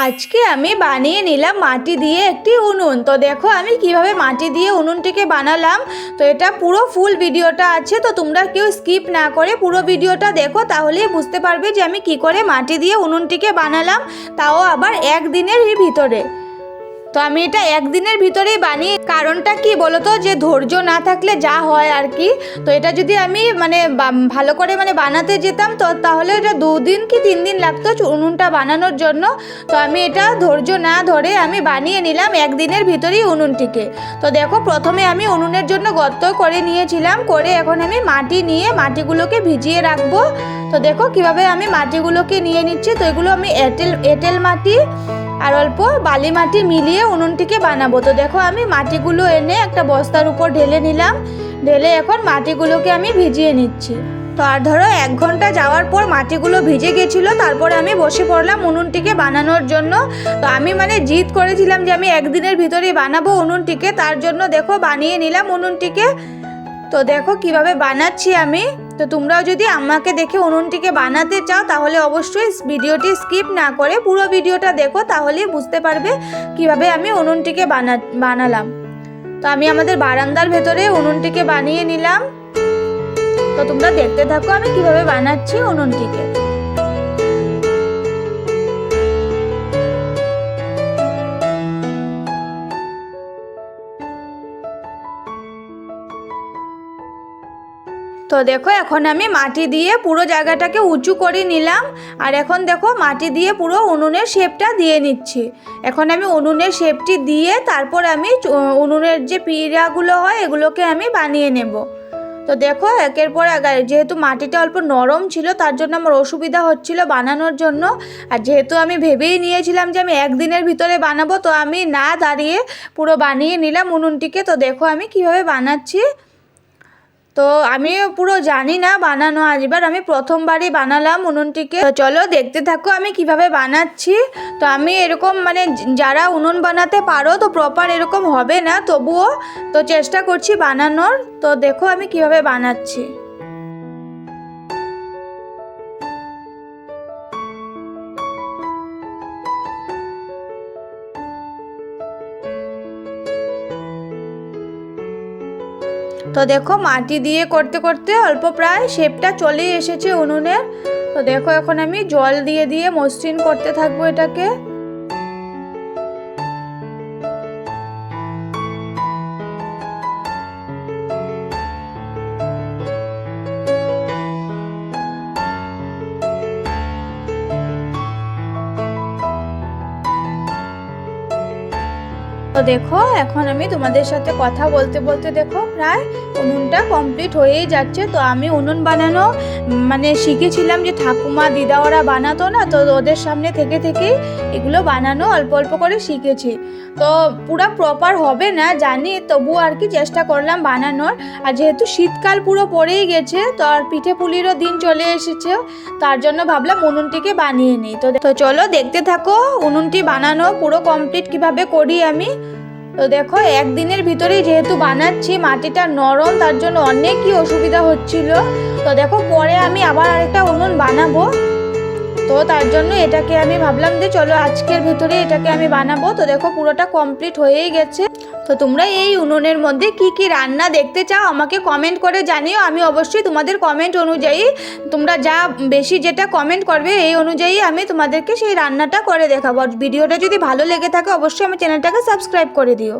আজকে আমি বানিয়ে নিলাম মাটি দিয়ে একটি উনুন। তো দেখো, আমি কীভাবে মাটি দিয়ে উনুনটিকে বানালাম। তো এটা পুরো ফুল ভিডিওটা আছে, তো তোমরা কেউ স্কিপ না করে পুরো ভিডিওটা দেখো, তাহলেই বুঝতে পারবে যে আমি কি করে মাটি দিয়ে উনুনটিকে বানালাম, তাও আবার একদিনেরই ভিতরে। তো আমি এটা একদিনের ভিতরেই বানিয়ে, কারণটা কি বলো তো যে ধৈর্য না থাকলে যা হয় আর কি। তো এটা যদি আমি মানে ভালো করে মানে বানাতে যেতাম, তো তাহলে এটা দুদিন কি তিন দিন লাগতো উনুনটা বানানোর জন্য। তো আমি এটা ধৈর্য না ধরে আমি বানিয়ে নিলাম একদিনের ভিতরেই উনুনটিকে। তো দেখো, প্রথমে আমি উনুনের জন্য গর্ত করে নিয়েছিলাম, করে এখন আমি মাটি নিয়ে মাটিগুলোকে ভিজিয়ে রাখব। তো দেখো কীভাবে আমি মাটিগুলোকে নিয়ে নিচ্ছি। তো এগুলো আমি এঁটেল এঁটেল মাটি আর অল্প বালি মাটি মিলিয়ে উনুনটিকে বানাবো। তো দেখো আমি মাটিগুলো এনে একটা বস্তার উপর ঢেলে নিলাম। ঢেলে এখন মাটিগুলোকে আমি ভিজিয়ে নিচ্ছি। তো আর ধরো এক ঘণ্টা যাওয়ার পর মাটিগুলো ভিজে গেছিল, তারপরে আমি বসে পড়লাম উনুনটিকে বানানোর জন্য। তো আমি মানে জিদ করেছিলাম যে আমি একদিনের ভিতরেই বানাবো উনুনটিকে, তার জন্য দেখো বানিয়ে নিলাম উনুনটিকে। তো দেখো কীভাবে বানাচ্ছি আমি। তো তোমরাও যদি আমাকে দেখে উনুনটিকে বানাতে চাও, তাহলে অবশ্যই ভিডিওটি স্কিপ না করে পুরো ভিডিওটা দেখো, তাহলেই বুঝতে পারবে কীভাবে আমি উনুনটিকে বানা, বানালাম। তো আমি আমাদের বারান্দার ভেতরে উনুনটিকে বানিয়ে নিলাম। তো তোমরা দেখতে থাকো আমি কীভাবে বানাচ্ছি উনুনটিকে। তো দেখো, এখন আমি মাটি দিয়ে পুরো জায়গাটাকে উঁচু করে নিলাম। আর এখন দেখো, মাটি দিয়ে পুরো উনুনের শেপটা দিয়ে নিচ্ছি। এখন আমি উনুনের শেপটি দিয়ে তারপর আমি উনুনের যে পিঁড়াগুলো হয়, এগুলোকে আমি বানিয়ে নেব। তো দেখো, একের পর যেহেতু মাটিটা অল্প নরম ছিল, তার জন্য আমার অসুবিধা হচ্ছিল বানানোর জন্য। আর যেহেতু আমি ভেবেই নিয়েছিলাম যে আমি একদিনের ভিতরে বানাবো, তো আমি না দাঁড়িয়ে পুরো বানিয়ে নিলাম উনুনটিকে। তো দেখো, আমি কীভাবে বানাচ্ছি। তো আমি পুরো জানি না বানানো আজ। এবার আমি প্রথমবারই বানালাম উনুনটিকে। চলো দেখতে থাকো আমি কীভাবে বানাচ্ছি। তো আমি এরকম মানে যারা উনুন বানাতে পারো তো প্রপার এরকম হবে না, তবুও তো চেষ্টা করছি বানানোর। তো দেখো আমি কীভাবে বানাচ্ছি। তো দেখো মাটি দিয়ে করতে করতে অল্প প্রায় শেপটা চলেই এসেছে উনুনের। তো দেখো এখন আমি জল দিয়ে দিয়ে মসৃণ করতে থাকব এটাকে। তো দেখো, এখন আমি তোমাদের সাথে কথা বলতে বলতে দেখো, প্রায় উনুনটা কমপ্লিট হয়েই যাচ্ছে। তো আমি উনুন বানানো মানে শিখেছিলাম যে ঠাকুমা, দিদা ওরা বানাতো না, তো ওদের সামনে থেকে থেকেই এগুলো বানানো অল্প অল্প করে শিখেছি। তো পুরো প্রপার হবে না জানি তবু আর কি চেষ্টা করলাম বানানোর। আর যেহেতু শীতকাল পুরো পড়েই গেছে, তো আর পিঠে পুলিরও দিন চলে এসেছে, তার জন্য ভাবলাম উনুনটিকে বানিয়ে নিই। তো তো চলো দেখতে থাকো, উনুনটি বানানো পুরো কমপ্লিট কীভাবে করি আমি। তো দেখো, একদিনের ভিতরেই যেহেতু বানাচ্ছি, মাটিটা নরম, তার জন্য অনেকই অসুবিধা হচ্ছিল। তো দেখো, পরে আমি আবার আরেকটা উনুন বানাবো। তো তার জন্য এটাকে আমি ভাবলাম যে চলো আজকের ভিতরে এটাকে আমি বানাবো। তো দেখো পুরোটা কমপ্লিট হয়েই গেছে। তো তোমরা এই উনুনের মধ্যে কি কি রান্না দেখতে চাও আমাকে কমেন্ট করে জানিও। আমি অবশ্যই তোমাদের কমেন্ট অনুযায়ী তোমরা যা বেশি যেটা কমেন্ট করবে এই অনুযায়ী আমি তোমাদেরকে সেই রান্নাটা করে দেখাবো। ভিডিওটা যদি ভালো লেগে থাকে অবশ্যই আমার চ্যানেলটাকে সাবস্ক্রাইব করে দিও।